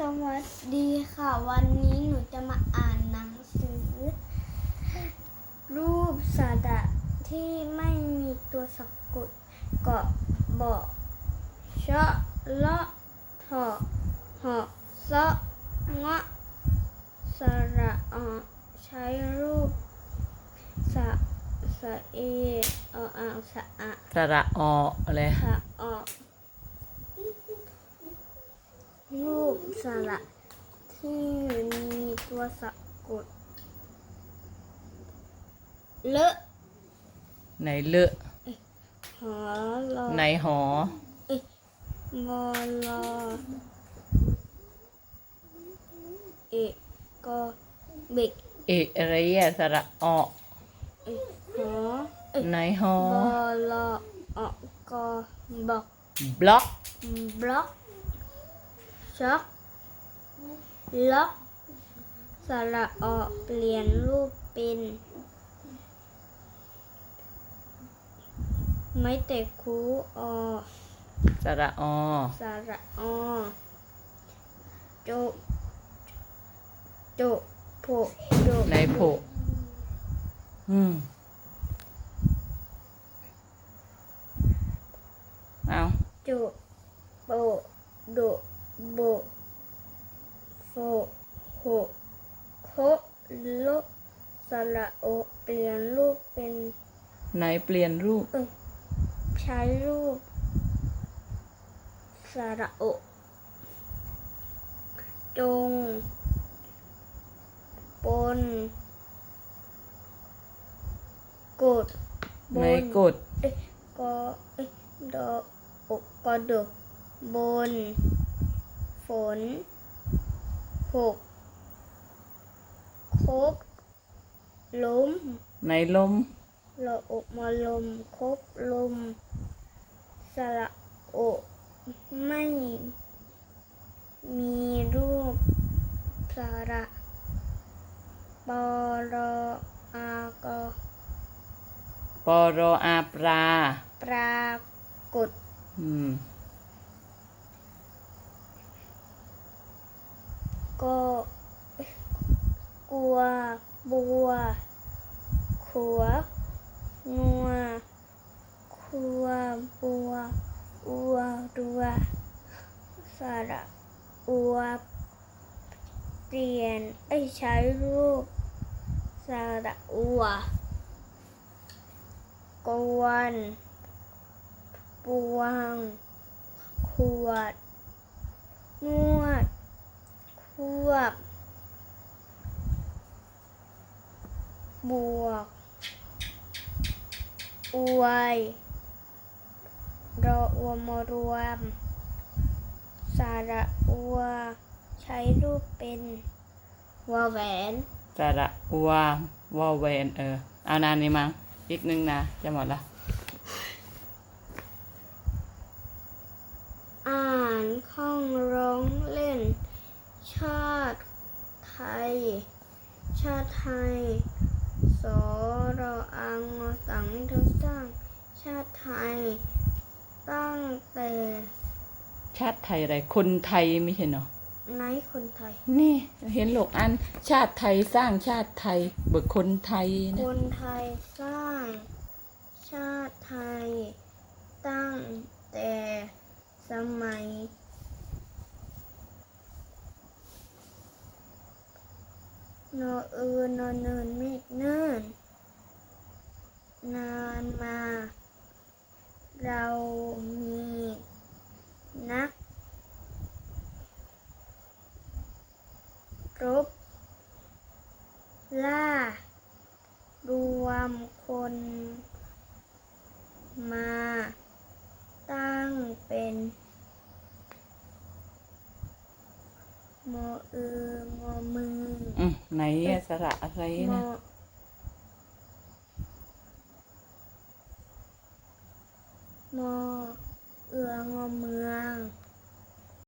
สวัสดีค่ะ วันนี้หนูจะมาอ่านหนังสือ รูปสัตว์ที่ไม่มีตัวสะกดเกาะเบาะชะละถอหอสะงะสระอใช้รูปสะสะเอออ่างสะอะสระอออะไรสะออก รูปสระที่มีตัวสะกด เลอะไหนเลอะหอลอไหนหอวอลอเอกก็เบกเอกอะไรอะสระออเอกหอเอกไหนหอวอลอออกก็บอกบล็อกบล็อก ช็อกล็อกสระออกเปลี่ยนรูปเป็น ไม้เตะคูออสระออสระอโจโจโผโจไหนโผอืมเอาโจโปโด โบโฟโหโคโลสระโอเปลี่ยนรูปเป็นไหนเปลี่ยนรูป เอ้ยใช้รูปสระโอจงปนกดบไหนนกด เอ้ยกอเอ้ยดออกกอดกบน ฝนหกคบล้มไหนลมเราอกมาลมคบลม สระโอกไม่มีรูปสระปอรออากอปอรออาปลาปรากฏอืม ก็กลัว บัว ขัว งัวขัว บัว อัวดัว สระอัว เปลี่ยนไอ้ใช้รูปสระอัว กวนปวง ขวดนว วบบวก อวยรออวมรวม สาระอัว ใช้รูปเป็นวาแหวน สาระอัววอลเวนเออ เอานานนี้มั้งอีกนึงนะ จะหมดละ อ่านข้องร้องเล่น ชาติไทย ชาติไทยสอรออังอสังทสร้าง ชาติไทย ตั้งแต่ ชาติไทยอะไร คนไทยไม่ใช่เนาะไหนคนไทย นี่เห็นหลกอันชาติไทยสร้างชาติไทย เบิกคนไทยคนะนไทยสร้าง ชาติไทย ตั้งแต่สมัย นอเอือนอเนินไม่เนิ่นนานมา เรามีนักรบ ล่า รวมคนมา ตั้งเป็นมอเอืองอมือ อืมไหนอะสระอะไรนะมอ